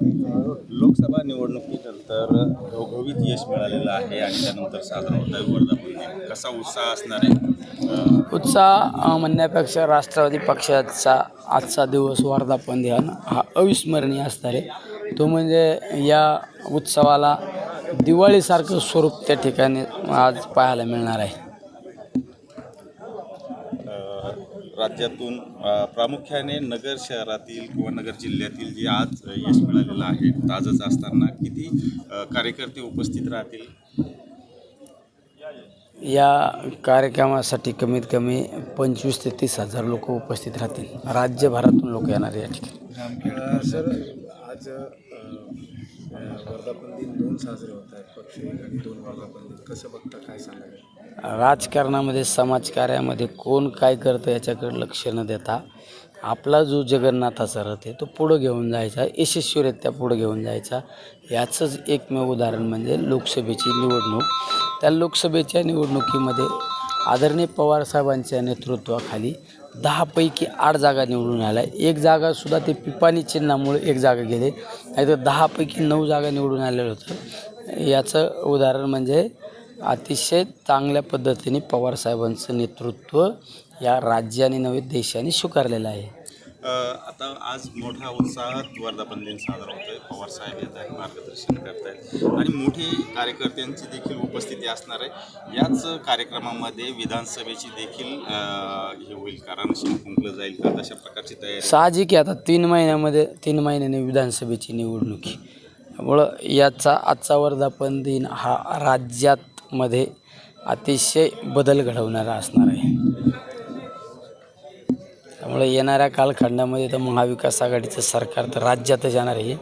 लोकसभा निवडणुकीनंतर घवघवीत यश मिळालेलं आहे आणि त्यानंतर साजरा होत आहे वर्धापन कसा उत्साह असणार आहे? उत्साह म्हणण्यापेक्षा राष्ट्रवादी पक्षाचा आजचा दिवस वर्धापन ध्यान हा अविस्मरणीय असणार आहे. तो म्हणजे या उत्सवाला दिवाळीसारखं स्वरूप त्या ठिकाणी आज पाहायला मिळणार आहे. राज्यातून प्रामुख्याने नगर शहरातील किंवा नगर जिल्ह्यातील जे आज यश मिळालेलं आहे ताजंच असताना किती कार्यकर्ते उपस्थित राहतील? या कार्यक्रमासाठी कमीत कमी पंचवीस ते तीस हजार लोक उपस्थित राहतील. राज्यभरातून लोक येणार या ठिकाणी. आज वर्धापन दिन दोन साजरे होत आहेत पक्ष आणि दोन वर्धापन दिन कसं बघता काय राजकारणामध्ये समाजकार्यामध्ये कोण काय करतं याच्याकडे लक्ष न देता आपला जो जगन्नाथाचा रथ आहे तो पुढं घेऊन जायचा यशस्वीरित्या पुढं घेऊन जायचा. याचंच एकमेव उदाहरण म्हणजे लोकसभेची निवडणूक. त्या लोकसभेच्या निवडणुकीमध्ये आदरणीय पवारसाहेबांच्या नेतृत्वाखाली दहापैकी आठ जागा निवडून आल्या. एक जागासुद्धा ते पिपाणी चिन्हामुळे एक जागा गेले. नाहीतर दहापैकी नऊ जागा निवडून आलेलं होतं. याचं उदाहरण म्हणजे अतिशय चांगल्या पद्धतीने पवारसाहेबांचं नेतृत्व या राज्याने नव्हे देशाने स्वीकारलेलं आहे. आता आज मोठ्या उत्साहात वर्धापन दिन साजरा होतोय. पवार साहेब येत आहेत मार्गदर्शन करत आहेत. आणि मोठी कार्यकर्त्यांची देखील उपस्थिती असणार आहे. याच कार्यक्रमामध्ये विधानसभेची देखील हे होईल. कारण फुंकलं जाईल का? तशा प्रकारची तयारी. साहजिक आहे. आता तीन महिन्यामध्ये तीन महिन्याने विधानसभेची निवडणूक त्यामुळं याचा आजचा वर्धापन दिन हा राज्यातमध्ये अतिशय बदल घडवणारा असणार आहे. त्यामुळे येणाऱ्या कालखंडामध्ये तर महाविकास आघाडीचं सरकार तर राज्यातच येणार आहे.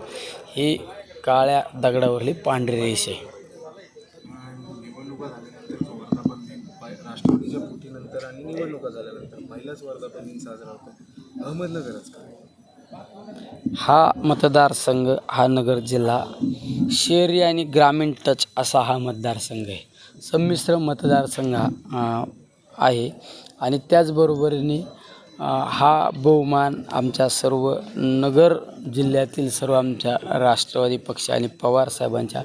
ही काळ्या दगडावरली पांढरी रेष आहे. निवडणुका झाल्यानंतर जो वर्धापन दिन पाय- राष्ट्रवादीच्या फुटीनंतर आणि निवडणुका झाल्यानंतर पहिलाच वर्धापन दिन साजरा होतो. अहमदनगरच का हा मतदारसंघ हा नगर जिल्हा शहरी आणि ग्रामीण टच असा हा मतदारसंघ आहे. संमिश्र मतदारसंघ आहे. आणि त्याचबरोबरीने हा बहुमान आमच्या सर्व नगर जिल्ह्यातील सर्व आमच्या राष्ट्रवादी पक्ष आणि पवारसाहेबांच्या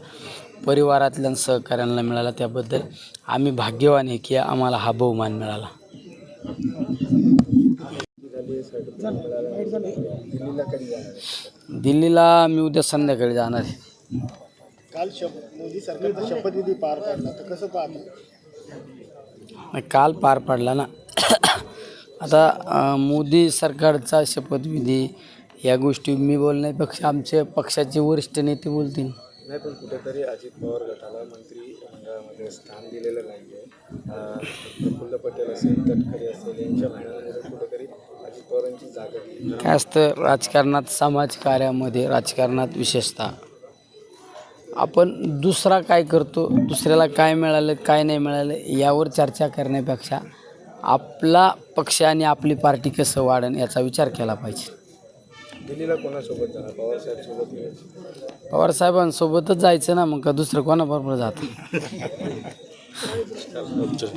परिवारातल्या सहकाऱ्यांना मिळाला. त्याबद्दल आम्ही भाग्यवान आहे की आम्हाला हा बहुमान मिळाला. दिल्लीला मी उद्या संध्याकाळी जाणार आहे. काल मोदी सरकारचा शपथविधी पार पडला तर कसं पाहता? काल पार पडला ना. आता मोदी सरकारचा शपथविधी या गोष्टी मी बोलण्यापेक्षा आमचे पक्षाचे वरिष्ठ नेते बोलतील. नाही पण कुठेतरी अजित पवार गटाला मंत्री मंडळामध्ये स्थान दिलेलं नाही आहे प्रफुल्ल पटेल असेल तटकरे असेल यांच्या म्हणण्यामध्ये कुठेतरी अजित पवारांची जागा काय असतं राजकारणात समाजकार्यामध्ये राजकारणात विशेषतः. आपण दुसरा काय करतो दुसऱ्याला काय मिळालं काय नाही मिळालं यावर चर्चा करण्यापेक्षा आपला पक्ष आणि आपली पार्टी कसं वाढेल याचा विचार केला पाहिजे. दिल्लीला कोणासोबत जाणार? पवारसाहेब सोबत नाही. पवारसाहेबांसोबतच जायचं ना मग का दुसरं कोणाबरोबर जातं?